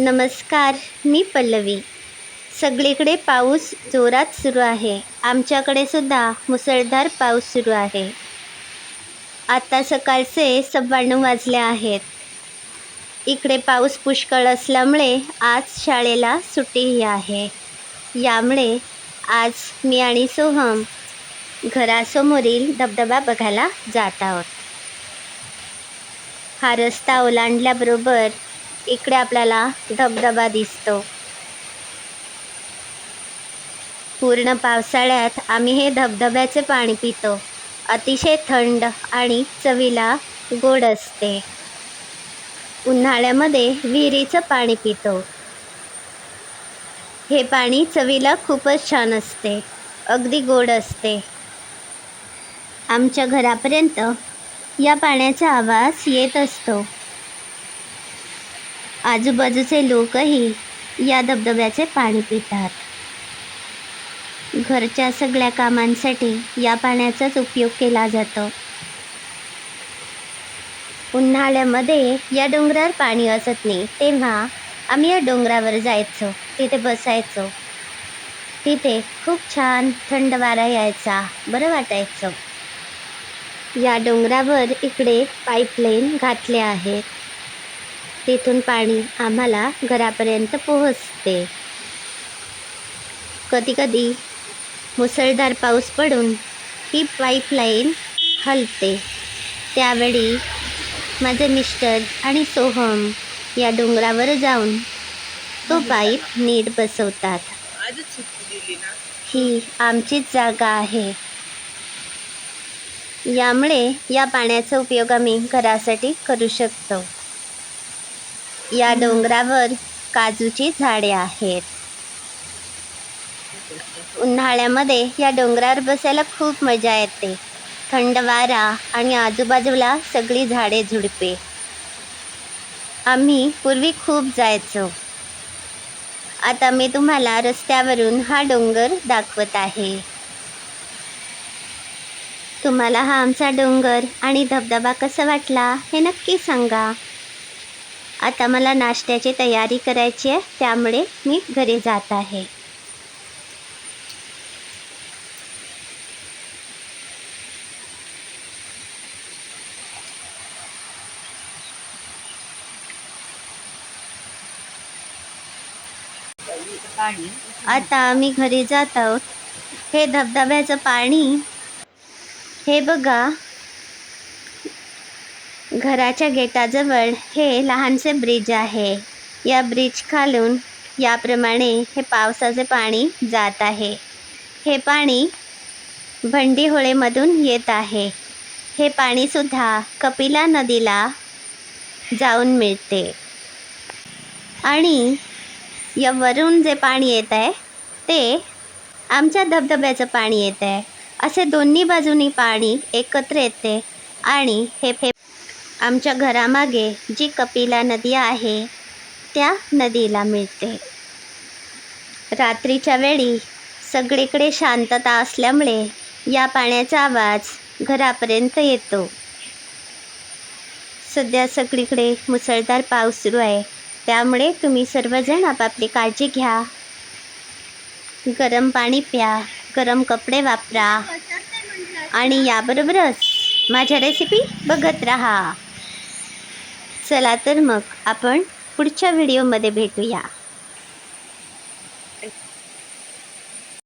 नमस्कार मी पल्लवी. सगळीकडे पाऊस जोरात सुरू आहे. आमच्याकडे सुद्धा मुसळधार पाऊस सुरू आहे. आता सकाळचे सव्वाण्णव वाजले आहेत. इकडे पाऊस पुष्कळ असल्यामुळे आज शाळेला सुट्टीही आहे. यामुळे आज मी आणि सोहम घरासमोरील धबधबा बघायला जात आहोत. हा रस्ता ओलांडल्याबरोबर इकडे आपल्याला धबधबा दिसतो. पूर्ण पावसाळ्यात आम्ही हे धबधब्याचे पाणी पितो. अतिशय थंड आणि चवीला गोड असते. उन्हाळ्यामध्ये विहिरीचं पाणी पितो. हे पाणी चवीला खूपच छान असते. अगदी गोड असते. आमच्या घरापर्यंत या पाण्याचा आवाज येत असतो. आजूबाजूचे लोकही या धबधब्याचे पाणी पितात. घरच्या सगळ्या कामांसाठी या पाण्याचाच उपयोग केला जातो. उन्हाळ्यामध्ये या डोंगरावर पाणी असत नाही तेव्हा आम्ही या डोंगरावर जायचो तिथे बसायचो. तिथे खूप छान थंड वारा यायचा बरं वाटायचं. या डोंगरावर इकडे पाईपलाईन घातले आहेत. तिथून पाणी आम्हाला घरापर्यंत पोहोचते. कधीकधी मुसळधार पाऊस पडून ही पाईपलाईन हलते. त्यावेळी माझे मिस्टर आणि सोहम या डोंगरावर जाऊन तो पाईप नीट बसवतात. ही आमचीच जागा आहे. यामुळे या पाण्याचा उपयोग आम्ही घरासाठी करू शकतो. या डोंगरावर काजूची झाडे आहेत. उन्हाळ्यामध्ये या डोंगरावर बसायला खूप मजा येते. थंड वारा आणि आजूबाजूला सगळी झाडे झुडपे. आम्ही पूर्वी खूप जायचो. आता मी तुम्हाला रस्त्यावरून हा डोंगर दाखवत आहे. तुम्हाला हा आमचा डोंगर आणि धबधबा कसा वाटला हे नक्की सांगा. आता मला नाश्त्याची तयारी करायची आहे त्यामुळे मी घरी जात आहे. आता आम्ही घरी जात आहोत. हे धबधब्याचं पाणी हे बघा. घराच्या गेटाजवळ हे लहानसे ब्रिज आहे. या ब्रिज खालून याप्रमाणे हे पावसाचे पाणी जात आहे. हे पाणी भंडी होळेमधून येत आहे. हे पाणीसुद्धा कपिला नदीला जाऊन मिळते. आणि या वरून जे पाणी येत आहे ते आमच्या धबधब्याचं पाणी येत आहे. असे दोन्ही बाजूनी पाणी एकत्र येते आणि हे फे आमच्या घरामागे जी कपिला नदी आहे त्या नदीला मिळते. रात्रीच्या वेळी सगळीकडे शांतता असल्यामुळे या पाण्याचा आवाज घरापर्यंत येतो. सध्या सगळीकडे मुसळधार पाऊस सुरू आहे त्यामुळे तुम्ही सर्वजण आपापली काळजी घ्या. गरम पाणी प्या गरम कपडे वापरा आणि याबरोबरच माझ्या रेसिपी बघत राहा. चला तर मग आपण पुढच्या व्हिडिओमध्ये भेटूया.